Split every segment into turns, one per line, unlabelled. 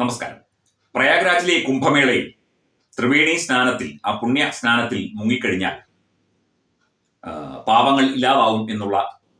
നമസ്കാരം. പ്രയാഗ്രാജിലെ കുംഭമേളയിൽ ത്രിവേണി സ്നാനത്തിൽ ആ പുണ്യ സ്നാനത്തിൽ മുങ്ങിക്കഴിഞ്ഞാൽ പാപങ്ങൾ ഇല്ലാതാവും എന്നുള്ള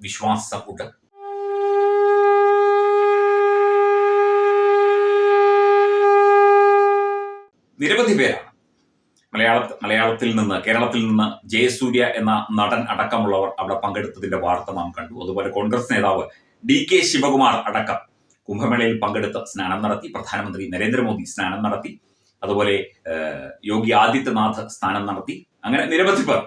വിശ്വാസം ഉണ്ട്. നിരവധി പേരാണ്. മലയാള മലയാളത്തിൽ നിന്ന് കേരളത്തിൽ നിന്ന് ജയസൂര്യ എന്ന നടൻ അടക്കമുള്ളവർ അവിടെ പങ്കെടുത്തതിന്റെ വാർത്ത നാം കണ്ടു. അതുപോലെ കോൺഗ്രസ് നേതാവ് ഡി കെ ശിവകുമാർ അടക്കം കുംഭമേളയിൽ പങ്കെടുത്ത് സ്നാനം നടത്തി പ്രധാനമന്ത്രി നരേന്ദ്രമോദി സ്നാനം നടത്തി അതുപോലെ യോഗി ആദിത്യനാഥ് സ്നാനം നടത്തി. അങ്ങനെ നിരവധി പേർ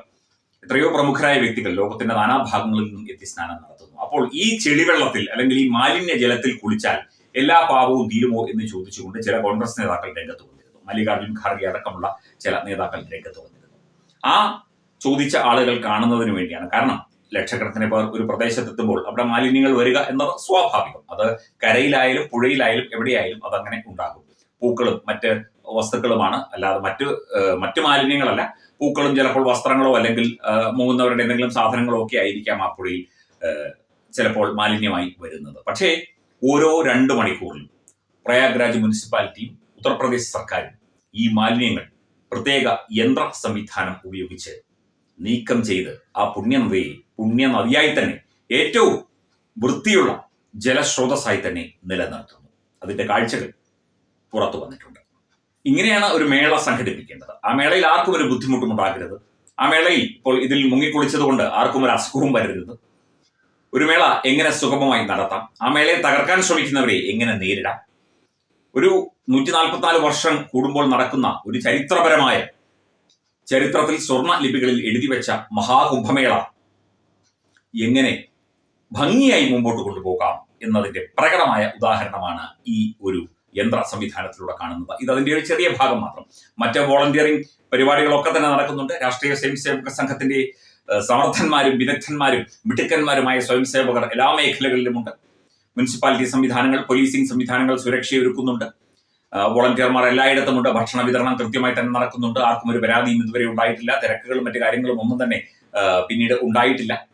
എത്രയോ പ്രമുഖരായ വ്യക്തികൾ ലോകത്തിന്റെ നാനാഭാഗങ്ങളിൽ നിന്നും എത്തി സ്നാനം നടത്തുന്നു. അപ്പോൾ ഈ ചെളിവെള്ളത്തിൽ അല്ലെങ്കിൽ ഈ മാലിന്യ ജലത്തിൽ കുളിച്ചാൽ എല്ലാ പാപവും തീരുമോ എന്ന് ചോദിച്ചുകൊണ്ട് ചില കോൺഗ്രസ് നേതാക്കൾ രംഗത്ത് വന്നിരുന്നു. മല്ലികാർജുൻ ഖാർഗെ അടക്കമുള്ള ചില നേതാക്കൾ രംഗത്ത് വന്നിരുന്നു. ആ ചോദിച്ച ആളുകൾ കാണുന്നതിന് വേണ്ടിയാണ്. കാരണം ലക്ഷക്കണക്കിന് പേർ ഒരു പ്രദേശത്തെത്തുമ്പോൾ അവിടെ മാലിന്യങ്ങൾ വരിക എന്നത് സ്വാഭാവികം. അത് കരയിലായാലും പുഴയിലായാലും എവിടെയായാലും അതങ്ങനെ ഉണ്ടാകും. പൂക്കളും മറ്റ് വസ്തുക്കളുമാണ്. അല്ലാതെ മറ്റ് മറ്റ് മാലിന്യങ്ങളല്ല. പൂക്കളും ചിലപ്പോൾ വസ്ത്രങ്ങളോ അല്ലെങ്കിൽ മൂന്നവരുടെ എന്തെങ്കിലും സാധനങ്ങളോ ഒക്കെ ആയിരിക്കാം ആ പുഴയിൽ ചിലപ്പോൾ മാലിന്യമായി വരുന്നത്. പക്ഷേ ഓരോ രണ്ട് മണിക്കൂറിലും പ്രയാഗ്രാജ് മുനിസിപ്പാലിറ്റിയും ഉത്തർപ്രദേശ് സർക്കാരും ഈ മാലിന്യങ്ങൾ പ്രത്യേക യന്ത്ര സംവിധാനം ഉപയോഗിച്ച് നീക്കം ചെയ്ത് ആ പുണ്യനദിയെ പുണ്യനദിയായി തന്നെ ഏറ്റവും വൃത്തിയുള്ള ജലസ്രോതസ്സായി തന്നെ നിലനിർത്തുന്നു. അതിന്റെ കാഴ്ചകൾ പുറത്തു വന്നിട്ടുണ്ട്. ഇങ്ങനെയാണ് ഒരു മേള സംഘടിപ്പിക്കേണ്ടത്. ആ മേളയിൽ ആർക്കും ഒരു ബുദ്ധിമുട്ടും ഉണ്ടാകരുത് ആ മേളയിൽ ഇപ്പോൾ ഇതിൽ മുങ്ങിക്കുളിച്ചത് കൊണ്ട് ആർക്കും ഒരു അസുഖവും വരരുത്. ഒരു മേള എങ്ങനെ സുഗമമായി നടത്താം? ആ മേളയെ തകർക്കാൻ ശ്രമിക്കുന്നവരെ എങ്ങനെ നേരിടാം? ഒരു നൂറ്റി നാൽപ്പത്തിനാല് വർഷം കൂടുമ്പോൾ നടക്കുന്ന ഒരു ചരിത്രപരമായ ചരിത്രത്തിൽ സ്വർണ ലിപികളിൽ എഴുതി വെച്ച മഹാകുംഭമേള എങ്ങനെ ഭംഗിയായി മുമ്പോട്ട് കൊണ്ടുപോകാം എന്നതിന്റെ പ്രകടമായ ഉദാഹരണമാണ് ഈ ഒരു യന്ത്ര സംവിധാനത്തിലൂടെ കാണുന്നത്. ഇത് അതിന്റെ ഒരു ചെറിയ ഭാഗം മാത്രം. മറ്റ് വോളണ്ടിയറിംഗ് പരിപാടികളൊക്കെ തന്നെ നടക്കുന്നുണ്ട്. രാഷ്ട്രീയ സ്വയംസേവക സംഘത്തിന്റെ സമർത്ഥന്മാരും വിദഗ്ധന്മാരും മിടുക്കന്മാരുമായ സ്വയംസേവകർ എല്ലാ മേഖലകളിലുമുണ്ട് മുനിസിപ്പാലിറ്റി സംവിധാനങ്ങൾ പോലീസിംഗ് സംവിധാനങ്ങൾ സുരക്ഷയൊരുക്കുന്നുണ്ട്. വോളണ്ടിയർമാർ എല്ലായിടത്തുമുണ്ട് ഭക്ഷണ വിതരണം കൃത്യമായി തന്നെ നടക്കുന്നുണ്ട്. ആർക്കും ഒരു പരാതിയും ഇതുവരെ ഉണ്ടായിട്ടില്ല. തിരക്കുകളും മറ്റു കാര്യങ്ങളും ഒന്നും തന്നെ പിന്നീട് ഉണ്ടായിട്ടില്ല.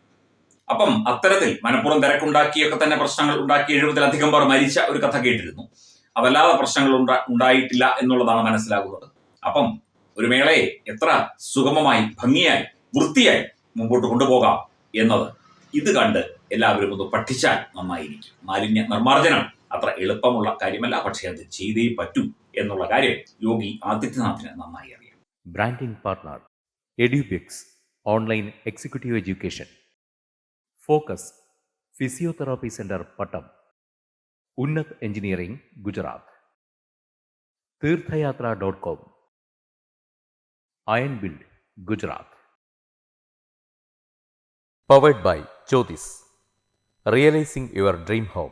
അപ്പം അത്തരത്തിൽ മനഃപൂർവം തിരക്കുണ്ടാക്കിയൊക്കെ തന്നെ പ്രശ്നങ്ങൾ ഉണ്ടാക്കി എഴുപതിലധികം പേർ മരിച്ച ഒരു കഥ കേട്ടിരുന്നു. അതല്ലാതെ പ്രശ്നങ്ങൾ ഉണ്ടാ- ഉണ്ടായിട്ടില്ല എന്നുള്ളതാണ് മനസ്സിലാകുന്നത്. അപ്പം ഒരു മേളയെ എത്ര സുഗമമായി ഭംഗിയായി വൃത്തിയായി മുമ്പോട്ട് കൊണ്ടുപോകാം എന്നത് ഇത് കണ്ട് എല്ലാവരും ഒന്ന് പഠിച്ചാൽ നന്നായിരിക്കും. മാലിന്യ നിർമ്മാർജനം അത്ര എളുപ്പമുള്ള കാര്യമല്ല പക്ഷേ അത് ചെയ്തേ പറ്റൂ എന്നുള്ള കാര്യം യോഗി ആദിത്യനാഥിന് നന്നായി അറിയാം.
Branding partner Edubix online executive education focus physiotherapy centre Pattom Unnath engineering Gujarat Theerthayatra dot com iron build Gujarat powered by Jyothis realising your dream home